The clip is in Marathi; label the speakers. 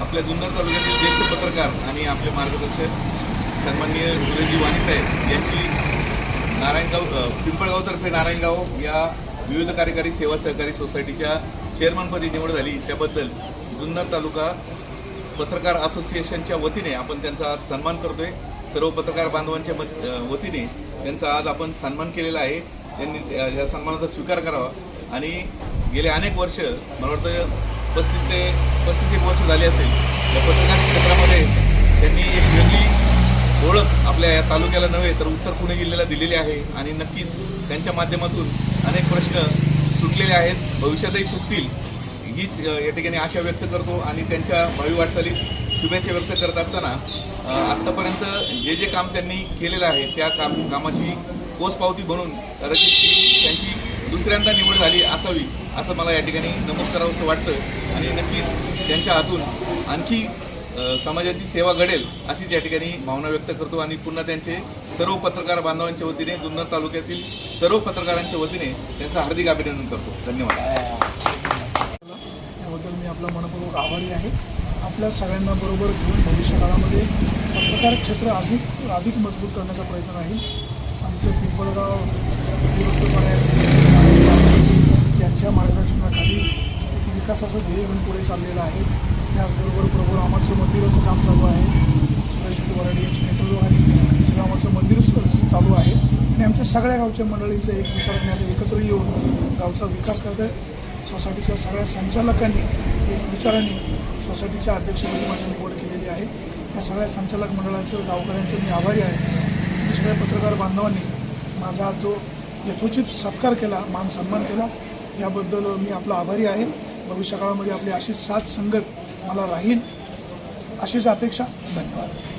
Speaker 1: आपल्या जुन्नर तालुक्यातील ज्येष्ठ पत्रकार आणि आपले मार्गदर्शक सन्माननीय सुरेशजी वाणीसाहेब यांची नारायणगाव पिंपळगावतर्फे नारायणगाव या विविध कार्यकारी सेवा सहकारी सोसायटीच्या चेअरमनपदी निवड झाली. त्याबद्दल जुन्नर तालुका पत्रकार असोसिएशनच्या वतीने आपण त्यांचा आज सन्मान करतोय. सर्व पत्रकार बांधवांच्या वतीने त्यांचा आज आपण सन्मान केलेला आहे. त्यांनी या सन्मानाचा स्वीकार करावा. आणि गेले अनेक वर्ष मला वाटतं पस्तीस ते पस्तीस एक वर्ष झाली असेल. या पत्रकार क्षेत्रामध्ये त्यांनी एक वेगळी ओळख आपल्या या तालुक्याला नव्हे तर उत्तर पुणे जिल्ह्याला दिलेली आहे. आणि नक्कीच त्यांच्या माध्यमातून अनेक प्रश्न सुटलेले आहेत. भविष्यातही सुटतील हीच या ठिकाणी आशा व्यक्त करतो. आणि त्यांच्या भावी वाटचालीत शुभेच्छा व्यक्त करत असताना आत्तापर्यंत जे जे काम त्यांनी केलेलं आहे त्या काम कामाची पोचपावती म्हणून कदाचित त्यांची दुसऱ्यांदा निवड झाली असावी असं मला या ठिकाणी नमूद करावंसं वाटतं आणि नक्कीच त्यांच्या हातून आणखी समाजाची सेवा घडेल अशीच या ठिकाणी भावना व्यक्त करतो आणि पुन्हा त्यांचे सर्व पत्रकार बांधवांच्या वतीने जुन्नर तालुक्यातील सर्व पत्रकारांच्या वतीने त्यांचं हार्दिक अभिनंदन करतो. धन्यवाद.
Speaker 2: याबद्दल मी आपला मनपूर्वक आभारी आहे. आपल्या सगळ्यांना बरोबर घेऊन भविष्य काळामध्ये पत्रकार क्षेत्र अधिक अधिक मजबूत करण्याचा प्रयत्न राहील. आमचं पिंपळगाव चाललेलं आहे. त्याचबरोबर प्रभू रामाचं मंदिराचं काम चालू आहे. सुरेश वराडे यांच्या नेतृत्वाखाली श्रीरामाचं मंदिर चालू आहे. आणि आमच्या सगळ्या गावच्या मंडळींचं एक विचाराने एकत्र येऊन गावचा विकास करत आहे सोसायटीच्या सगळ्या संचालकांनी एक विचाराने सोसायटीच्या अध्यक्षपदी माझी निवड केलेली आहे. या सगळ्या संचालक मंडळाचं गावकऱ्यांचं मी आभारी आहे. सगळ्या पत्रकार बांधवांनी माझा जो यथोचित सत्कार केला मान सन्मान केला याबद्दल मी आपला आभारी आहे. भविष्यकाळामध्ये आपली अशीच साथ संगत मला राहील अशीच अपेक्षा धन्यवाद.